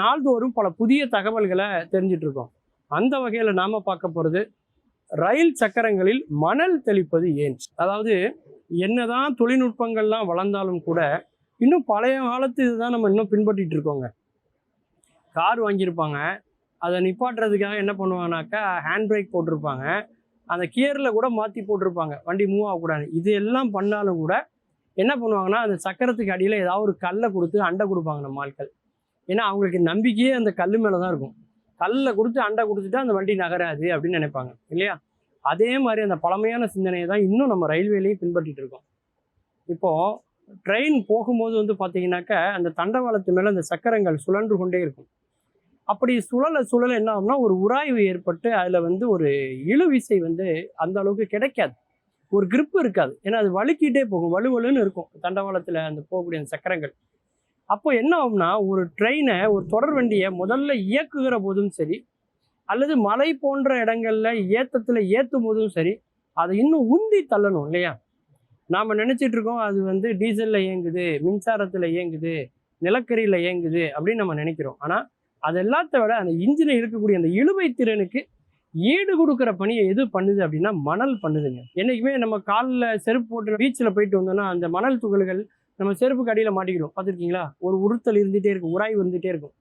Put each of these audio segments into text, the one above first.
நாள்தோறும் பல புதிய தகவல்களை தெரிஞ்சிட்டு இருக்கோம் அந்த வகையில் நாம் பார்க்க போகிறது ரயில் சக்கரங்களில் மணல் தெளிப்பது ஏன்? அதாவது என்னதான் தொழில்நுட்பங்கள்லாம் வளர்ந்தாலும் கூட இன்னும் பழைய காலத்து இதுதான் நம்ம இன்னும் பின்பற்றிட்டு இருக்கோங்க. கார் வாங்கியிருப்பாங்க. அதை நிப்பாட்டுறதுக்காக என்ன பண்ணுவாங்கனாக்கா ஹேண்ட் பிரேக் போட்டிருப்பாங்க. அந்த கியரில் கூட மாற்றி போட்டிருப்பாங்க. வண்டி மூவ் ஆகக்கூடாது. இது எல்லாம் பண்ணாலும் கூட என்ன பண்ணுவாங்கன்னா அந்த சக்கரத்துக்கு அடியில் ஏதாவது ஒரு கல்லை கொடுத்து அண்டை கொடுப்பாங்க நம்ம ஆட்கள். ஏன்னா அவங்களுக்கு நம்பிக்கையே அந்த கல் மேலே தான் இருக்கும். கல்லை கொடுத்து அண்டை கொடுத்துட்டா அந்த வண்டி நகராது அப்படின்னு நினைப்பாங்க இல்லையா? அதே மாதிரி அந்த பழமையான சிந்தனையை தான் இன்னும் நம்ம ரயில்வேலையும் பின்பற்றிட்டு இருக்கோம். இப்போது ட்ரெயின் போகும்போது வந்து பார்த்தீங்கன்னாக்கா அந்த தண்டவாளத்து மேலே அந்த சக்கரங்கள் சுழன்று கொண்டே இருக்கும். அப்படி சுழல சுழல என்ன ஆகும்னா ஒரு உராய்வு ஏற்பட்டு அதில் வந்து ஒரு இழுவிசை வந்து அந்த அளவுக்கு கிடைக்காது. ஒரு கிரிப்பு இருக்காது. ஏன்னா அது வழுக்கிட்டே போகும். வலுவலுன்னு இருக்கும். தண்டவாளத்தில் அந்த போகக்கூடிய அந்த சக்கரங்கள். அப்போ என்ன ஆகும்னா ஒரு ட்ரெயினை ஒரு தொடர் வண்டியை முதல்ல இயக்குகிற போதும் சரி அல்லது மலை போன்ற இடங்கள்ல ஏத்தத்தில் ஏற்றும் போதும் சரி அதை இன்னும் உந்தி தள்ளணும் இல்லையா? நாம் நினச்சிட்டு இருக்கோம் அது வந்து டீசலில் இயங்குது மின்சாரத்தில் இயங்குது நிலக்கரியில் இயங்குது அப்படின்னு நம்ம நினைக்கிறோம். ஆனால் அது எல்லாத்த விட அந்த இன்ஜினில் இருக்கக்கூடிய அந்த இழுவை திறனுக்கு ஈடு கொடுக்குற பணியை எது பண்ணுது அப்படின்னா மணல் பண்ணுதுங்க. என்றைக்குமே நம்ம காலில் செருப்பு போட்டு பீச்சில் போயிட்டு வந்தோம்னா அந்த மணல் துகள்கள் நம்ம செருப்புக்கு அடியில் மாட்டிக்கிறோம் பார்த்துருக்கீங்களா? ஒரு உறுத்தல் இருந்துகிட்டே இருக்கும் உராய்வு இருந்துகிட்டே இருக்கும்.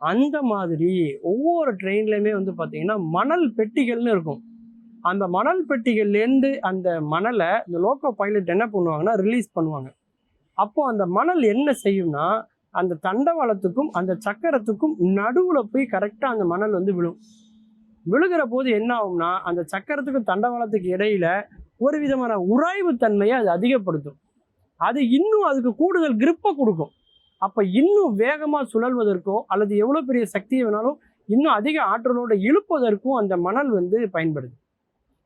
அந்த மாதிரி ஒவ்வொரு ட்ரெயின்லையுமே வந்து பார்த்தீங்கன்னா மணல் பெட்டிகள்னு இருக்கும். அந்த மணல் பெட்டிகள்லேருந்து அந்த மணலை இந்த லோக்கோ பைலட் என்ன பண்ணுவாங்கன்னா ரிலீஸ் பண்ணுவாங்க. அப்போது அந்த மணல் என்ன செய்யும்னா அந்த தண்டவாளத்துக்கும் அந்த சக்கரத்துக்கும் நடுவில் போய் கரெக்டாக அந்த மணல் வந்து விழும். விழுகிற போது என்ன ஆகும்னா அந்த சக்கரத்துக்கும் தண்டவாளத்துக்கு இடையில ஒரு விதமான உராய்வு தன்மையை அது அதிகப்படுத்தும். அது இன்னும் அதுக்கு கூடுதல் கிரிப்பை கொடுக்கும். அப்போ இன்னும் வேகமாக சுழல்வதற்கோ அல்லது எவ்வளோ பெரிய சக்தியை வேணாலும் இன்னும் அதிக ஆற்றலோடு இழுப்பதற்கும் அந்த மணல் வந்து பயன்படுது.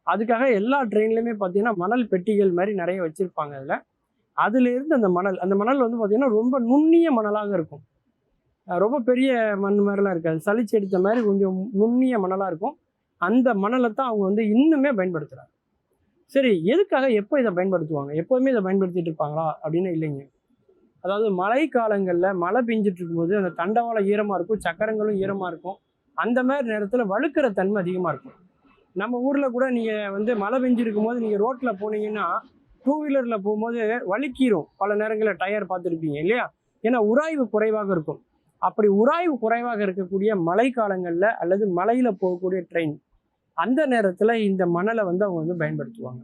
அதுக்காக எல்லா ட்ரெயின்லையுமே பார்த்தீங்கன்னா மணல் பெட்டிகள் மாதிரி நிறைய வச்சுருப்பாங்க அதில். அதுலேருந்து அந்த மணல் அந்த மணல் வந்து பார்த்திங்கன்னா ரொம்ப நுண்ணிய மணலாக இருக்கும். ரொம்ப பெரிய மண் மாதிரிலாம் இருக்காது. சளிச்சு எடுத்த மாதிரி கொஞ்சம் நுண்ணிய மணலாக இருக்கும். அந்த மணலை தான் அவங்க வந்து இன்னுமே பயன்படுத்துகிறாங்க சரி எதுக்காக எப்போ இதை பயன்படுத்துவாங்க? எப்போவுமே இதை பயன்படுத்திட்டு இருப்பாங்களா? அப்படின்னு இல்லைங்க. அதாவது மழை காலங்களில் மழை பெஞ்சிட்டு இருக்கும்போது அந்த தண்டவாளம் ஈரமாக இருக்கும் சக்கரங்களும் ஈரமாக இருக்கும். அந்த மாதிரி நேரத்தில் வழுக்கிற தன்மை அதிகமாக இருக்கும். நம்ம ஊரில் கூட நீங்கள் வந்து மழை பெஞ்சிருக்கும் போது நீங்கள் ரோட்டில் போனீங்கன்னா டூ வீலரில் போகும்போது வழுக்கிரும். பல நேரங்களில் டயர் பார்த்துருப்பீங்க இல்லையா? ஏன்னா உராய்வு குறைவாக இருக்கும். அப்படி உராய்வு குறைவாக இருக்கக்கூடிய மழை காலங்களில் அல்லது மலையில் போகக்கூடிய ட்ரெயின் அந்த நேரத்தில் இந்த மணலை வந்து அவங்க வந்து பயன்படுத்துவாங்க.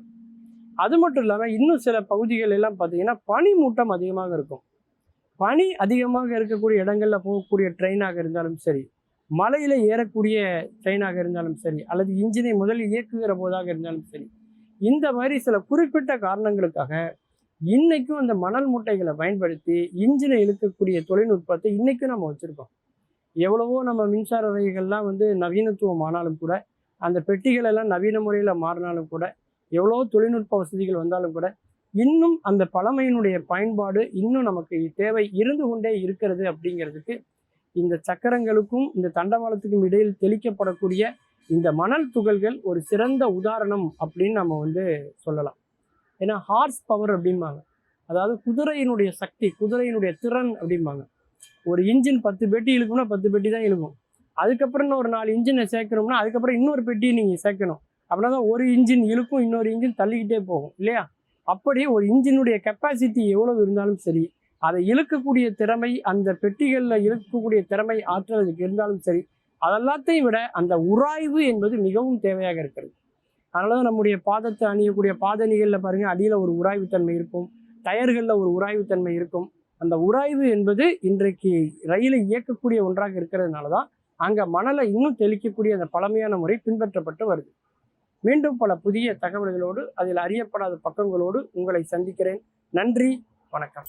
அது மட்டும் இல்லாமல் இன்னும் சில பகுதிகள் எல்லாம் பார்த்தீங்கன்னா பனிமூட்டம் அதிகமாக இருக்கும். பனி அதிகமாக இருக்கக்கூடிய இடங்களில் போகக்கூடிய ட்ரெயினாக இருந்தாலும் சரி மலையில் ஏறக்கூடிய ட்ரெயினாக இருந்தாலும் சரி அல்லது இன்ஜினை முதலில் இயக்குகிற போதாக இருந்தாலும் சரி இந்த மாதிரி சில குறிப்பிட்ட காரணங்களுக்காக இன்றைக்கும் அந்த மணல் மூட்டைகளை பயன்படுத்தி இன்ஜினை இழுக்கக்கூடிய தொழில்நுட்பத்தை இன்றைக்கும் நம்ம வச்சுருக்கோம். எவ்வளவோ நம்ம மின்சார ரயில்கள்லாம் வந்து நவீனத்துவம் ஆனாலும் கூட அந்த பெட்டிகள் எல்லாம் நவீன முறையில் மாறினாலும் கூட எவ்வளோ தொழில்நுட்ப வசதிகள் வந்தாலும் கூட இன்னும் அந்த பழமையினுடைய பயன்பாடு இன்னும் நமக்கு தேவை இருந்து கொண்டே இருக்கிறது அப்படிங்கிறதுக்கு இந்த சக்கரங்களுக்கும் இந்த தண்டவாளத்துக்கும் இடையில் தெளிக்கப்படக்கூடிய இந்த மணல் துகள்கள் ஒரு சிறந்த உதாரணம் அப்படின்னு நம்ம வந்து சொல்லலாம். ஏன்னா ஹார்ஸ் பவர் அப்படிம்பாங்க. அதாவது குதிரையினுடைய சக்தி குதிரையினுடைய திறன் அப்படிம்பாங்க. ஒரு இன்ஜின் பத்து பெட்டி இழுக்கும்னா பத்து பெட்டி தான் இழுக்கும். அதுக்கப்புறம் இன்னொரு ஒரு நாலு இன்ஜினை சேர்க்கணும்னா அதுக்கப்புறம் இன்னொரு பெட்டியை நீங்கள் சேர்க்கணும். அப்படின்னா தான் ஒரு இன்ஜின் இழுக்கும் இன்னொரு இன்ஜின் தள்ளிக்கிட்டே போகும் இல்லையா? அப்படி ஒரு இன்ஜினுடைய கெப்பாசிட்டி எவ்வளவு இருந்தாலும் சரி அதை இழுக்கக்கூடிய திறமை அந்த பெட்டிகளில் இழுக்கக்கூடிய திறமை ஆற்றல் அதுக்கு இருந்தாலும் சரி அதெல்லாத்தையும் விட அந்த உராய்வு என்பது மிகவும் தேவையாக இருக்கிறது. அதனால தான் நம்முடைய பாதத்தை அணியக்கூடிய பாதணிகளில் பாருங்கள் அடியில் ஒரு உராய்வுத்தன்மை இருக்கும் டயர்களில் ஒரு உராய்வுத்தன்மை இருக்கும். அந்த உராய்வு என்பது இன்றைக்கு ரயிலை இயக்கக்கூடிய ஒன்றாக இருக்கிறதுனால தான் அங்கே மணலை இன்னும் தெளிக்கக்கூடிய அந்த பழமையான முறை பின்பற்றப்பட்டு வருது. மீண்டும் பல புதிய தகவல்களோடு அதில் அறியப்படாத பக்கங்களோடு உங்களை சந்திக்கிறேன். நன்றி வணக்கம்.